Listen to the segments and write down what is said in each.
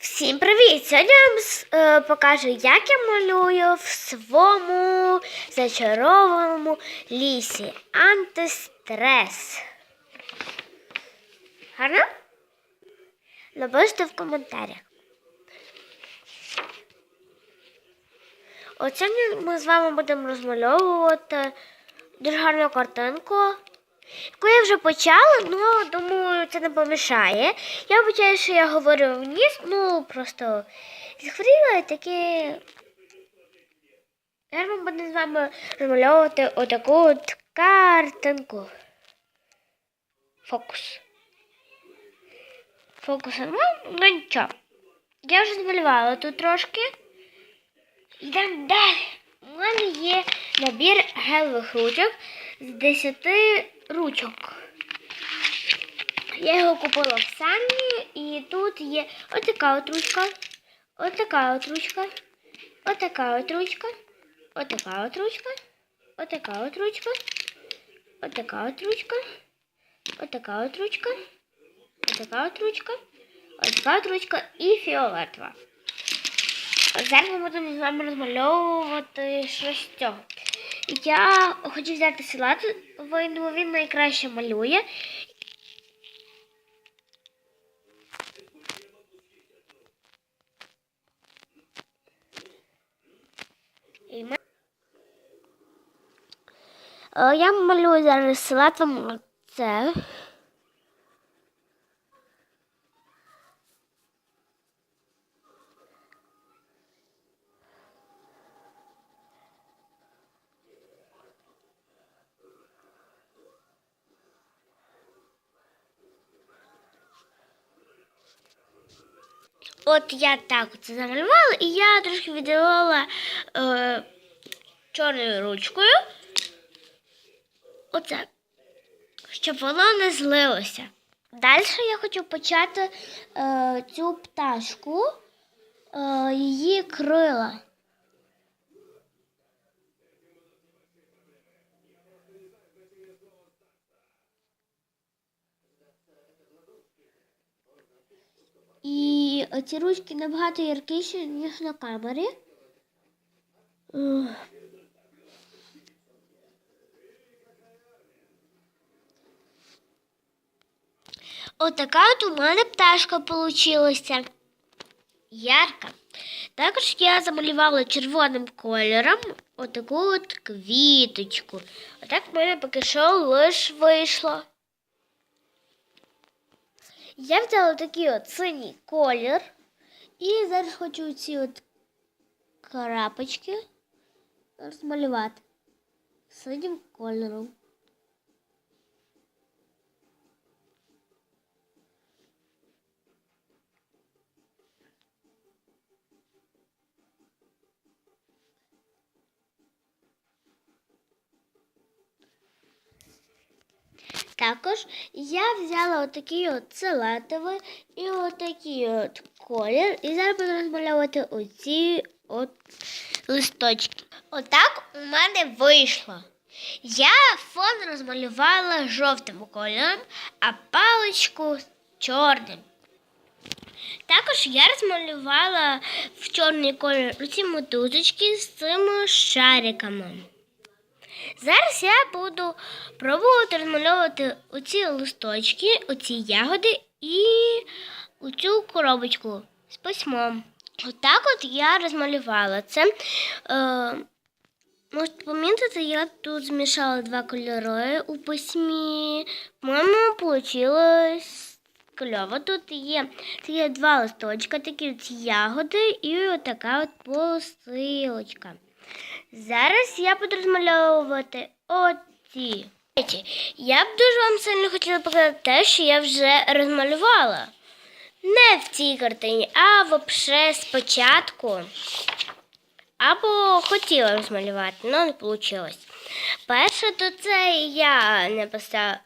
Всім привіт! Сьогодні вам е, покажу, як я малюю в своєму зачарованому лісі. Антистрес. Гарно? Напишіть в коментарях. От ми з вами будемо розмальовувати дуже гарну картинку. Яку я вже почала, ну думаю, це не помішає. Я вибачаю, що я говорю вниз, ну просто захворіла і таке. Я вам буду з вами розмальовувати отаку от картинку. Фокус. Фокус. Ну, ну нічого. Я вже змалювала тут трошки. Йдемо далі. У мене є набір гелевих ручок з 10 ручок. Я його купила в самі, і тут є отака от ручка, отака от ручка, отака от ручка, отака от ручка, отака от ручка, отака от ручка, отака от ручка, отака от ручка, отака от ручка і фіолетова. Зараз ми будемо з вами розмальовувати щось з цього. Я хочу взяти салат, він, він найкраще малює. Е, Я малюю зараз салатом це. От я так це замалювала, і я трошки відділила е, чорною ручкою. Оце. Щоб воно не злилося. Далі я хочу почати е, цю пташку, е, її крила. І ці ручки набагато яркіші, ніж на камері. Отака от у мене пташка получилася. Ярка. Також я замалювала червоним кольором отаку от квіточку. Отак в мене поки що лиш вийшло. Я взяла такий от синій колір. І зараз хочу ці от крапочки розмалювати синім кольором. Також я взяла отакий от салатовий і отакий от колір. І зараз буду розмальовувати оці от листочки. Отак у мене вийшло. Я фон розмалювала жовтим кольором, а паличку чорним. Також я розмалювала в чорний колір оці мотузочки з цими шариками. Зараз я буду пробувати розмальовувати оці листочки, оці ягоди і оцю коробочку з письмом. Отак от я розмалювала це. Е, можете помітити, я тут змішала два кольори у письмі. По-моєму, вийшло кльово. Тут є, є два листочка, такі от ягоди і отака от посилочка. Зараз я буду розмальовувати оці. Я б дуже вам сильно хотіла показати те, що я вже розмалювала. Не в цій картині, а взагалі спочатку. Або хотіла розмалювати, але не вийшло. Перше, то це я написала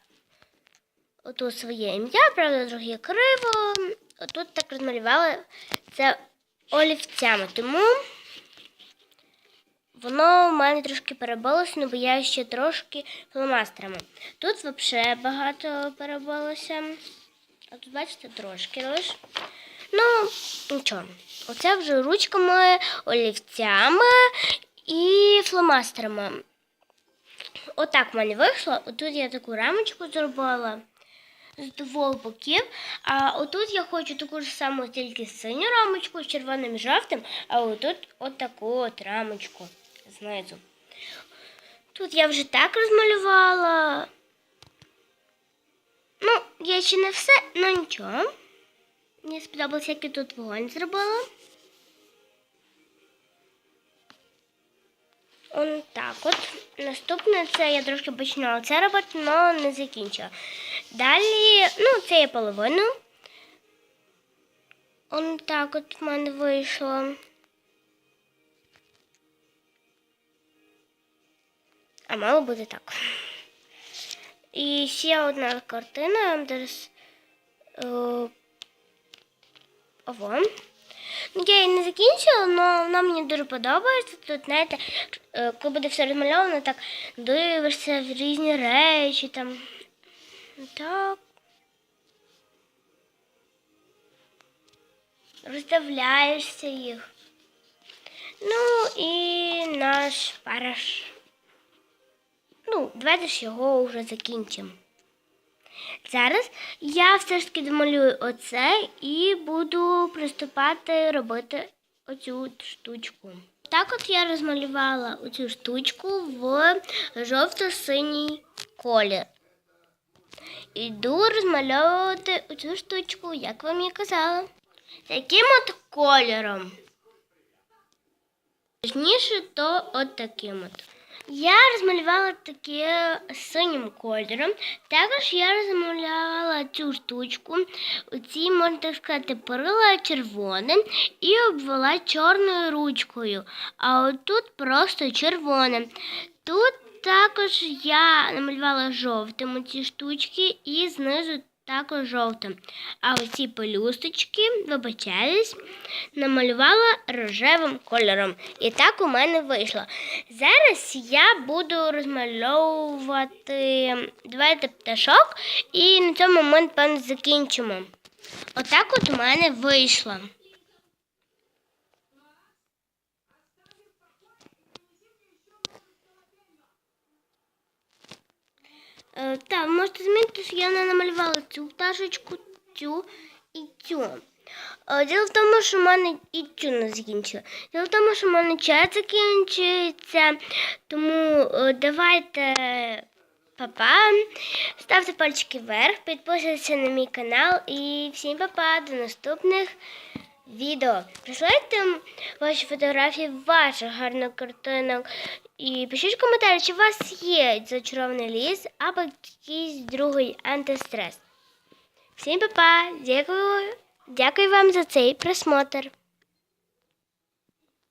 оту своє ім'я, правда, друге криво. Отут так розмалювала це олівцями. Тому. Воно в мене трошки перебилося, ну, бо я ще трошки фломастерами. Тут взагалі багато перебилося. А тут, бачите, трошки лиш. Ну, нічого. Оце вже ручками, олівцями і фломастерами. Отак в мене вийшло. Отут я таку рамочку зробила з двох боків. А отут я хочу таку ж саму тільки синю рамочку з червоним жовтим, а отут от таку от рамочку знизу. Тут я вже так розмалювала. Ну, я ще не все, ну нічого. Мені сподобалося, як я тут вогонь зробила. Он так от. Наступне це я трошки починала це робити, але не закінчила. Далі, ну, це є половину. Он так от в мене вийшло. А мало буде так. І ще одна картина, вам. Е. Ну, я її не закінчила, але вона мені дуже подобається. Тут, знаєте, е, коли буде все розмальовано, так дивишся в різні речі там. Так. Роздивляєшся їх. Ну і наш параш. Ну, давайте ж його вже закінчимо. Зараз я все ж таки домалюю оце і буду приступати робити оцю штучку. Так от я розмалювала оцю штучку в жовто-синій колір. Іду розмальовувати оцю штучку, як вам і казала. Таким от кольором. Точніше, то от таким от. Я розмалювала таке синім кольором. Також я розмалювала цю штучку, оці, можна так сказати, перила червоним і обвела чорною ручкою. А отут просто червоним. Тут також я намалювала жовтим ці штучки і знизу також жовтим. А оці пелюсточки, вибачаюсь, намалювала рожевим кольором. І так у мене вийшло. Зараз я буду розмальовувати давайте пташок і на цьому ми, певно, закінчимо. Отак от у мене вийшло. Так, можете змінити, що я не намалювала цю пташечку, цю і цю. Е, Діло в тому, що в мене і цю не закінчила. Діло в тому, що в мене час закінчується, тому е, давайте папа. Ставте пальчики вверх, підписуйтесь на мій канал і всім папа до наступних відео. Присилайте ваші фотографії ваших гарних картинок. І пишіть в коментарі, чи у вас є зачарований ліс або якийсь другий антистрес. Всім па-па! Дякую, дякую вам за цей просмотр.